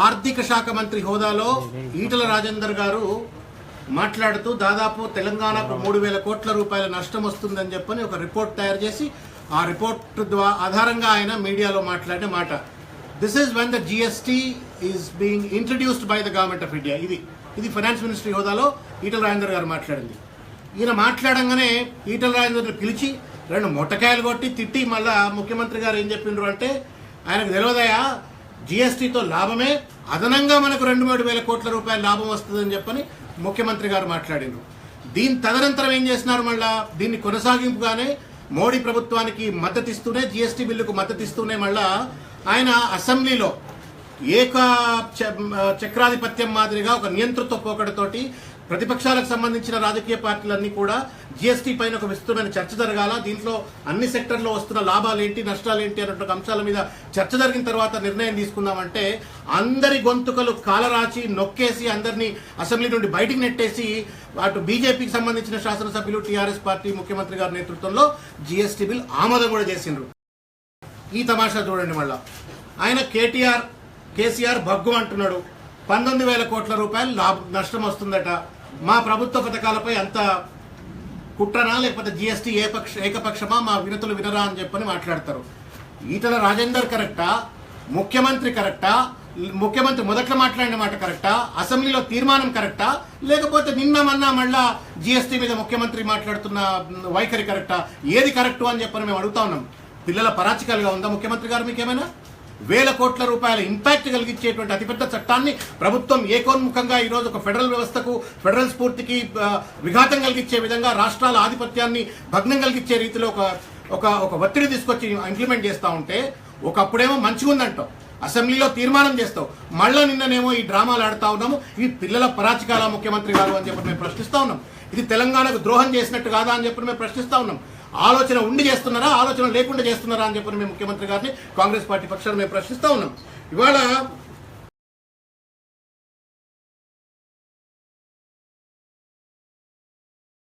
ఆర్థిక శాఖ మంత్రి హోదాలో ఈటల రాజేందర్ గారు మాట్లాడుతూ దాదాపు తెలంగాణకు మూడు వేల కోట్ల రూపాయల నష్టం వస్తుందని చెప్పని ఒక రిపోర్ట్ తయారు చేసి ఆ రిపోర్ట్ ద్వారా ఆధారంగా ఆయన మీడియాలో మాట్లాడిన మాట. This is when the GST is being introduced by the government of India ఇది. ఇది ఫైనాన్స్ మినిస్ట్రీ హోదాలో ఈటల రాజేందర్ గారు మాట్లాడింది. ఈయన మాట్లాడంగానే ఈటల రాజేందర్ని పిలిచి రెండు మొట్టకాయలు కొట్టి తిట్టి మళ్ళా ముఖ్యమంత్రి గారు ఏం చెప్పిండ్రు అంటే ఆయనకు తెలియదయా జీఎస్టీతో లాభమే. అదనంగా మనకు రెండు మూడు వేల కోట్ల రూపాయల లాభం వస్తుందని చెప్పని ముఖ్యమంత్రి గారు మాట్లాడిండ్రు. దీని తదనంతరం ఏం చేస్తున్నారు మళ్ళా? దీన్ని కొనసాగింపుగానే మోడీ ప్రభుత్వానికి మద్దతిస్తూనే జీఎస్టీ జిఎస్టీ బిల్లుకు మద్దతిస్తూనే మళ్ళా ఆయన అసెంబ్లీలో ఏక చ- చక్రాధిపత్యం మాదిరిగా ఒక నియంతృత్వ పోకడతోటి ప్రతిపక్షాలకు సంబంధించిన రాజకీయ పార్టీలన్నీ కూడా జిఎస్టీ పైన ఒక విస్తృతమైన చర్చ జరగాల. దీంట్లో అన్ని సెక్టర్లో వస్తున్న లాభాలు ఏంటి నష్టాలు ఏంటి అన్నటువంటి అంశాల మీద చర్చ జరిగిన తర్వాత నిర్ణయం తీసుకుందామంటే అందరి గొంతుకలు కాలరాచి నొక్కేసి అందరినీ అసెంబ్లీ నుండి బయటికి నెట్టేసి అటు బీజేపీకి సంబంధించిన శాసనసభ్యులు టీఆర్ఎస్ పార్టీ ముఖ్యమంత్రి గారి నేతృత్వంలో జిఎస్టీ బిల్ ఆమోదం కూడా చేసిండ్రు. ఈ తమాషా చూడండి మళ్ళా. ఆయన కేటీఆర్ కేసీఆర్ భగ్గు అంటున్నాడు. పంతొమ్మిది వేల కోట్ల రూపాయలు లాభ నష్టం వస్తుందట. మా ప్రభుత్వ పథకాలపై అంత కుట్రనా లేకపోతే జిఎస్టీ ఏపక్ష ఏకపక్షమా మా వినతులు వినరా అని చెప్పని మాట్లాడతారు. ఈటల రాజేందర్ కరెక్టా? ముఖ్యమంత్రి కరెక్టా? ముఖ్యమంత్రి మొదట్లో మాట్లాడిన మాట కరెక్టా? అసెంబ్లీలో తీర్మానం కరెక్టా? లేకపోతే నిన్న మన్నా మళ్ళా జిఎస్టీ మీద ముఖ్యమంత్రి మాట్లాడుతున్న వైఖరి కరెక్టా? ఏది కరెక్టు అని చెప్పని మేము అడుగుతా ఉన్నాం. పిల్లల పరాచికలుగా ఉందా ముఖ్యమంత్రి గారు మీకేమైనా? వేల కోట్ల రూపాయల ఇంపాక్ట్ కలిగించేటువంటి అతిపెద్ద చట్టాన్ని ప్రభుత్వం ఏకోన్ముఖంగా ఈరోజు ఒక ఫెడరల్ వ్యవస్థకు ఫెడరల్ స్ఫూర్తికి విఘాతం కలిగించే విధంగా రాష్ట్రాల ఆధిపత్యాన్ని భగ్నం కలిగించే రీతిలో ఒక ఒక ఒక ఒత్తిడి తీసుకొచ్చి ఇంప్లిమెంట్ చేస్తూ ఉంటే ఒకప్పుడేమో మంచిగా ఉందంటాం అసెంబ్లీలో తీర్మానం చేస్తావు. మళ్ళీ నిన్ననేమో ఈ డ్రామాలు ఆడుతా ఉన్నాము. ఇవి పిల్లల పరాచికాల ముఖ్యమంత్రి గారు అని చెప్పి మేము ప్రశ్నిస్తా ఉన్నాం. ఇది తెలంగాణకు ద్రోహం చేసినట్టు కాదా అని చెప్పి మేము ప్రశ్నిస్తా ఉన్నాం. ఆలోచన ఉండి చేస్తున్నారా? ఆలోచన లేకుండా చేస్తున్నారా అని చెప్పి మేము ముఖ్యమంత్రి గారిని కాంగ్రెస్ పార్టీ పక్షాన్ని మేము ప్రశ్నిస్తా ఉన్నాం. ఇవాళ